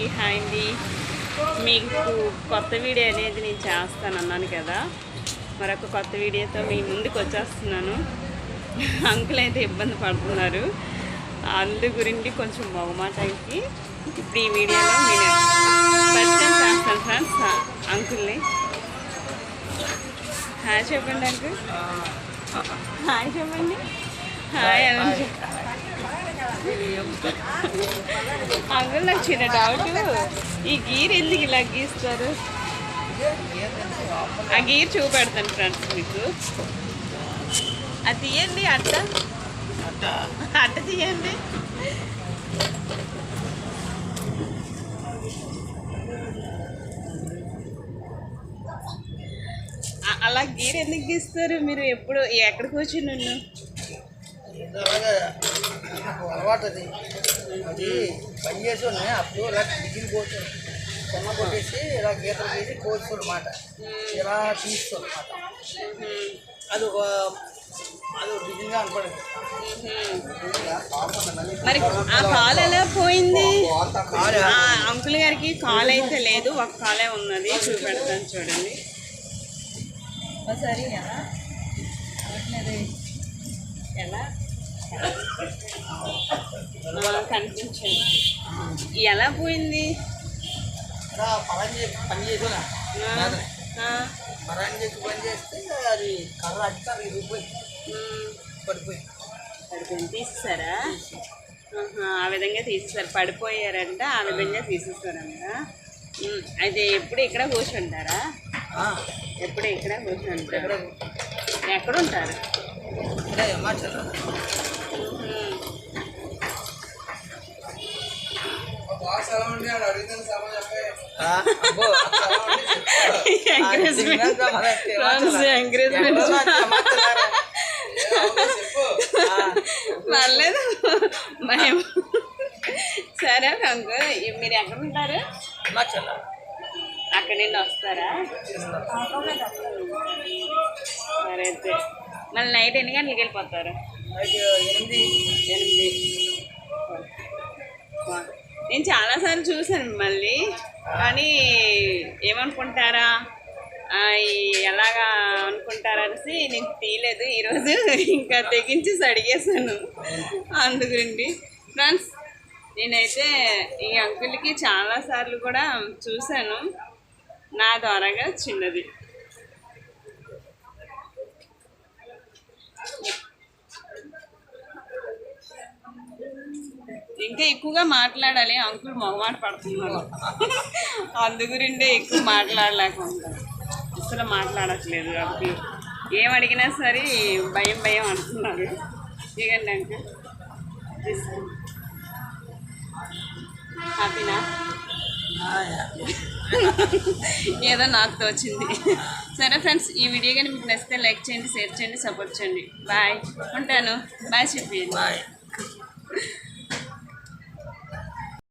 అందరికీ హాయ్ అండి మీకు కొత్త వీడియో అనేది నేను చేస్తాను అన్నాను కదా. మరొక కొత్త వీడియోతో మీ ముందుకు వచ్చేస్తున్నాను. అంకుల్ అయితే ఇబ్బంది పడుతున్నారు. అందు గురించి కొంచెం మొగమాటానికి ఇప్పుడు ఈ వీడియోలో నేను పరిచయం చేస్తాను ఫ్రెండ్స్ అంకుల్ని. హాయ్ చెప్పండి అంకుల్. హాయ్ చెప్పండి. హాయ్ అని అందులో నాకు చిన్న డౌట్ ఈ గీర్ ఎందుకు ఇలా గీస్తారు? ఆ గీర్ చూపెడతాను ఫ్రెండ్స్ మీకు. అది తీయండి అట్ట. అట్ట తీయండి. అలా గీర్ ఎందుకు గీస్తారు మీరు? ఎప్పుడు ఎక్కడ కూర్చుని నన్ను నాకు అలవాటు అది అది పని చేసి ఉన్నాయి అప్పుడు ఇలా డిగ్రీ కోర్సు చిన్న కొట్టేసి ఇలా గీతలు గీసి కోర్సు అనమాట ఇలా తీస్తుంది అనమాట అది ఒక అది ఒక డిగ్రీగా అనపడింది. మరి ఆ కాల్ ఎలా పోయింది? అంకుల్ గారికి కాల్ అయితే లేదు ఒక కాలే ఉన్నది చూపెడతాను చూడండి. ఒకసారి ఎలా? ఆ, కనిపించండి. ఎలా పోయింది? పని చేసి చేస్తే అది కర్ర పడిపోయింది. తీసేసారా? ఆ విధంగా తీసేసారు. పడిపోయారంట. ఆ విధంగా తీసేసారంట. అయితే ఎప్పుడు ఇక్కడ కూర్చుంటారా? ఎప్పుడు ఇక్కడ కూర్చుంటారు? ఎక్కడ ఉంటారు ఎంకరేజ్మెంట్ పర్లేదు భయం సరే అంకుల్ మీరు ఎక్కడ ఉంటారు? అక్కడి నుండి వస్తారా? సరే అయితే. మళ్ళీ నైట్ ఎన్ని గంటలకు వెళ్ళిపోతారు. నేను చాలాసార్లు చూశాను మిమ్మల్ని. కానీ ఏమనుకుంటారా? ఎలాగా అనుకుంటారా అనేసి నేను తీయలేదు ఈరోజు. ఇంకా తెగించి అడిగేశాను అందుగురండి ఫ్రెండ్స్ నేనైతే ఈ అంకుల్కి చాలాసార్లు కూడా చూశాను. నా ద్వారాగా చిన్నది. ఇంకా ఎక్కువగా మాట్లాడాలి. అంకుల్ మొగమాట పడుతున్నారు. అందుగురిండే ఎక్కువ మాట్లాడలేకుండా అసలు మాట్లాడట్లేదు అంకుల్ ఏం అడిగినా సరే భయం భయం అంటున్నారు. ఇవ్వండి అంకుల్. హ్యాపీనా ఏదో నాకు తోచింది. సరే ఫ్రెండ్స్ ఈ వీడియో కానీ మీకు నచ్చితే లైక్ చేయండి షేర్ చేయండి సపోర్ట్ చేయండి. బాయ్. ఉంటాను. బాయ్ చెప్పి బాయ్.